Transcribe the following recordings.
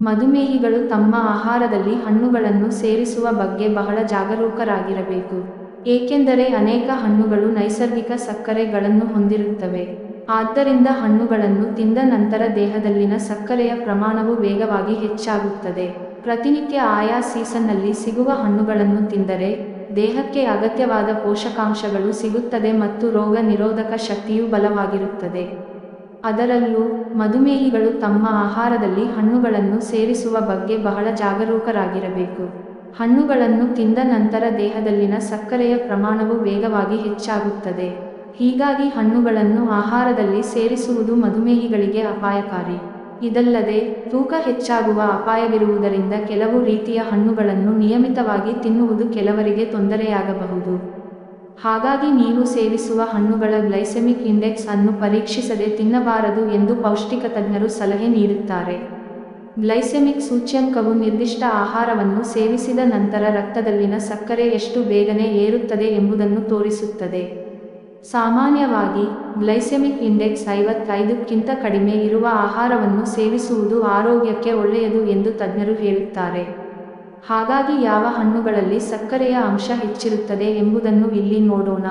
ಮಧುಮೇಹಿಗಳು ತಮ್ಮ ಆಹಾರದಲ್ಲಿ ಹಣ್ಣುಗಳನ್ನು ಸೇರಿಸುವ ಬಗ್ಗೆ ಬಹಳ ಜಾಗರೂಕರಾಗಿರಬೇಕು. ಏಕೆಂದರೆ ಅನೇಕ ಹಣ್ಣುಗಳು ನೈಸರ್ಗಿಕ ಸಕ್ಕರೆಗಳನ್ನು ಹೊಂದಿರುತ್ತವೆ. ಆದ್ದರಿಂದ ಹಣ್ಣುಗಳನ್ನು ತಿಂದ ನಂತರ ದೇಹದಲ್ಲಿನ ಸಕ್ಕರೆಯ ಪ್ರಮಾಣವು ವೇಗವಾಗಿ ಹೆಚ್ಚಾಗುತ್ತದೆ. ಪ್ರತಿನಿತ್ಯ ಆಯಾ ಸೀಸನ್ನಲ್ಲಿ ಸಿಗುವ ಹಣ್ಣುಗಳನ್ನು ತಿಂದರೆ ದೇಹಕ್ಕೆ ಅಗತ್ಯವಾದ ಪೋಷಕಾಂಶಗಳು ಸಿಗುತ್ತದೆ ಮತ್ತು ರೋಗ ನಿರೋಧಕ ಶಕ್ತಿಯು ಬಲವಾಗಿರುತ್ತದೆ. ಅದರಲ್ಲೂ ಮಧುಮೇಹಿಗಳು ತಮ್ಮ ಆಹಾರದಲ್ಲಿ ಹಣ್ಣುಗಳನ್ನು ಸೇರಿಸುವ ಬಗ್ಗೆ ಬಹಳ ಜಾಗರೂಕರಾಗಿರಬೇಕು. ಹಣ್ಣುಗಳನ್ನು ತಿಂದ ನಂತರ ದೇಹದಲ್ಲಿನ ಸಕ್ಕರೆಯ ಪ್ರಮಾಣವು ವೇಗವಾಗಿ ಹೆಚ್ಚಾಗುತ್ತದೆ. ಹೀಗಾಗಿ ಹಣ್ಣುಗಳನ್ನು ಆಹಾರದಲ್ಲಿ ಸೇರಿಸುವುದು ಮಧುಮೇಹಿಗಳಿಗೆ ಅಪಾಯಕಾರಿ. ಇದಲ್ಲದೆ, ತೂಕ ಹೆಚ್ಚಾಗುವ ಅಪಾಯವಿರುವುದರಿಂದ ಕೆಲವು ರೀತಿಯ ಹಣ್ಣುಗಳನ್ನು ನಿಯಮಿತವಾಗಿ ತಿನ್ನುವುದು ಕೆಲವರಿಗೆ ತೊಂದರೆಯಾಗಬಹುದು. ಹಾಗಾಗಿ ನೀವು ಸೇವಿಸುವ ಹಣ್ಣುಗಳ ಗ್ಲೈಸೆಮಿಕ್ ಇಂಡೆಕ್ಸ್ ಅನ್ನು ಪರೀಕ್ಷಿಸದೆ ತಿನ್ನಬಾರದು ಎಂದು ಪೌಷ್ಟಿಕ ತಜ್ಞರು ಸಲಹೆ ನೀಡುತ್ತಾರೆ. ಗ್ಲೈಸೆಮಿಕ್ ಸೂಚ್ಯಂಕವು ನಿರ್ದಿಷ್ಟ ಆಹಾರವನ್ನು ಸೇವಿಸಿದ ನಂತರ ರಕ್ತದಲ್ಲಿನ ಸಕ್ಕರೆ ಎಷ್ಟು ಬೇಗನೆ ಏರುತ್ತದೆ ಎಂಬುದನ್ನು ತೋರಿಸುತ್ತದೆ. ಸಾಮಾನ್ಯವಾಗಿ, ಗ್ಲೈಸೆಮಿಕ್ ಇಂಡೆಕ್ಸ್ ಐವತ್ತೈದಕ್ಕಿಂತ ಕಡಿಮೆ ಇರುವ ಆಹಾರವನ್ನು ಸೇವಿಸುವುದು ಆರೋಗ್ಯಕ್ಕೆ ಒಳ್ಳೆಯದು ಎಂದು ತಜ್ಞರು ಹೇಳುತ್ತಾರೆ. ಹಾಗಾಗಿ ಯಾವ ಹಣ್ಣುಗಳಲ್ಲಿ ಸಕ್ಕರೆಯ ಅಂಶ ಹೆಚ್ಚಿರುತ್ತದೆ ಎಂಬುದನ್ನು ಇಲ್ಲಿ ನೋಡೋಣ.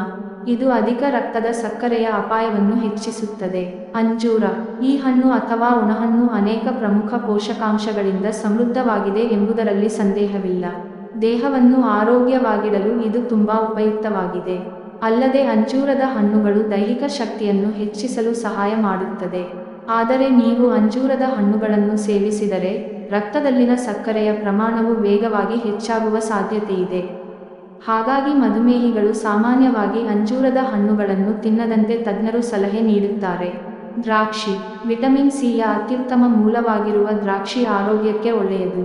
ಇದು ಅಧಿಕ ರಕ್ತದ ಸಕ್ಕರೆಯ ಅಪಾಯವನ್ನು ಹೆಚ್ಚಿಸುತ್ತದೆ. ಅಂಜೂರ, ಈ ಹಣ್ಣು ಅಥವಾ ಒಣಹಣ್ಣು ಅನೇಕ ಪ್ರಮುಖ ಪೋಷಕಾಂಶಗಳಿಂದ ಸಮೃದ್ಧವಾಗಿದೆ ಎಂಬುದರಲ್ಲಿ ಸಂದೇಹವಿಲ್ಲ. ದೇಹವನ್ನು ಆರೋಗ್ಯವಾಗಿಡಲು ಇದು ತುಂಬಾ ಉಪಯುಕ್ತವಾಗಿದೆ. ಅಲ್ಲದೆ ಅಂಜೂರದ ಹಣ್ಣುಗಳು ದೈಹಿಕ ಶಕ್ತಿಯನ್ನು ಹೆಚ್ಚಿಸಲು ಸಹಾಯ ಮಾಡುತ್ತದೆ. ಆದರೆ ನೀವು ಅಂಜೂರದ ಹಣ್ಣುಗಳನ್ನು ಸೇವಿಸಿದರೆ ರಕ್ತದಲ್ಲಿನ ಸಕ್ಕರೆಯ ಪ್ರಮಾಣವು ವೇಗವಾಗಿ ಹೆಚ್ಚಾಗುವ ಸಾಧ್ಯತೆಯಿದೆ. ಹಾಗಾಗಿ ಮಧುಮೇಹಿಗಳು ಸಾಮಾನ್ಯವಾಗಿ ಅಂಜೂರದ ಹಣ್ಣುಗಳನ್ನು ತಿನ್ನದಂತೆ ತಜ್ಞರು ಸಲಹೆ ನೀಡುತ್ತಾರೆ. ದ್ರಾಕ್ಷಿ, ವಿಟಮಿನ್ ಸಿಯ ಅತ್ಯುತ್ತಮ ಮೂಲವಾಗಿರುವ ದ್ರಾಕ್ಷಿ ಆರೋಗ್ಯಕ್ಕೆ ಒಳ್ಳೆಯದು.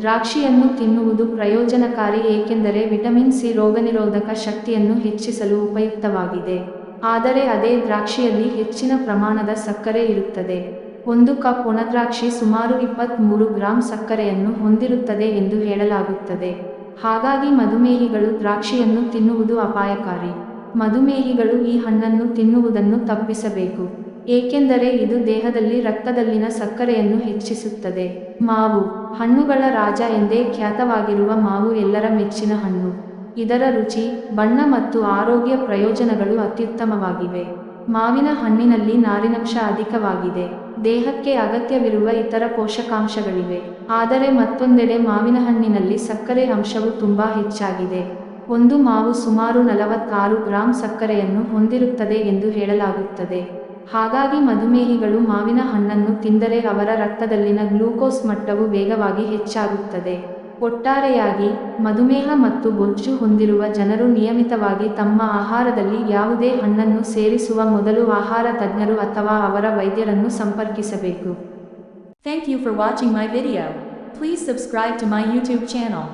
ದ್ರಾಕ್ಷಿಯನ್ನು ತಿನ್ನುವುದು ಪ್ರಯೋಜನಕಾರಿ ಏಕೆಂದರೆ ವಿಟಮಿನ್ ಸಿ ರೋಗನಿರೋಧಕ ಶಕ್ತಿಯನ್ನು ಹೆಚ್ಚಿಸಲು ಉಪಯುಕ್ತವಾಗಿದೆ. ಆದರೆ ಅದೇ ದ್ರಾಕ್ಷಿಯಲ್ಲಿ ಹೆಚ್ಚಿನ ಪ್ರಮಾಣದ ಸಕ್ಕರೆ ಇರುತ್ತದೆ. ಒಂದು ಕಪ್ ಒಣದ್ರಾಕ್ಷಿ ಸುಮಾರು ಇಪ್ಪತ್ತ್ಮೂರು ಗ್ರಾಂ ಸಕ್ಕರೆಯನ್ನು ಹೊಂದಿರುತ್ತದೆ ಎಂದು ಹೇಳಲಾಗುತ್ತದೆ. ಹಾಗಾಗಿ ಮಧುಮೇಹಿಗಳು ದ್ರಾಕ್ಷಿಯನ್ನು ತಿನ್ನುವುದು ಅಪಾಯಕಾರಿ. ಮಧುಮೇಹಿಗಳು ಈ ಹಣ್ಣನ್ನು ತಿನ್ನುವುದನ್ನು ತಪ್ಪಿಸಬೇಕು. ಏಕೆಂದರೆ ಇದು ದೇಹದಲ್ಲಿ ರಕ್ತದಲ್ಲಿನ ಸಕ್ಕರೆಯನ್ನು ಹೆಚ್ಚಿಸುತ್ತದೆ. ಮಾವು. ಹಣ್ಣುಗಳ ರಾಜ ಎಂದೇ ಖ್ಯಾತವಾಗಿರುವ ಮಾವು ಎಲ್ಲರ ಮೆಚ್ಚಿನ ಹಣ್ಣು. ಇದರ ರುಚಿ, ಬಣ್ಣ ಮತ್ತು ಆರೋಗ್ಯ ಪ್ರಯೋಜನಗಳು ಅತ್ಯುತ್ತಮವಾಗಿವೆ. ಮಾವಿನ ಹಣ್ಣಿನಲ್ಲಿ ನಾರಿನಂಶ ಅಧಿಕವಾಗಿದೆ. ದೇಹಕ್ಕೆ ಅಗತ್ಯವಿರುವ ಇತರ ಪೋಷಕಾಂಶಗಳಿವೆ. ಆದರೆ ಮತ್ತೊಂದೆಡೆ ಮಾವಿನ ಹಣ್ಣಿನಲ್ಲಿ ಸಕ್ಕರೆ ಅಂಶವು ತುಂಬಾ ಹೆಚ್ಚಾಗಿದೆ. ಒಂದು ಮಾವು ಸುಮಾರು ನಲವತ್ತಾರು ಗ್ರಾಂ ಸಕ್ಕರೆಯನ್ನು ಹೊಂದಿರುತ್ತದೆ ಎಂದು ಹೇಳಲಾಗುತ್ತದೆ. ಹಾಗಾಗಿ ಮಧುಮೇಹಿಗಳು ಮಾವಿನ ಹಣ್ಣನ್ನು ತಿಂದರೆ ಅವರ ರಕ್ತದಲ್ಲಿನ ಗ್ಲೂಕೋಸ್ ಮಟ್ಟವು ವೇಗವಾಗಿ ಹೆಚ್ಚಾಗುತ್ತದೆ. ಒಟ್ಟಾರೆಯಾಗಿ ಮಧುಮೇಹ ಮತ್ತು ಬೊಜ್ಜು ಹೊಂದಿರುವ ಜನರು ನಿಯಮಿತವಾಗಿ ತಮ್ಮ ಆಹಾರದಲ್ಲಿ ಯಾವುದೇ ಹಣ್ಣನ್ನು ಸೇರಿಸುವ ಮೊದಲು ಆಹಾರ ತಜ್ಞರು ಅಥವಾ ಅವರ ವೈದ್ಯರನ್ನು ಸಂಪರ್ಕಿಸಬೇಕು thank you for watching my video please subscribe to my YouTube channel.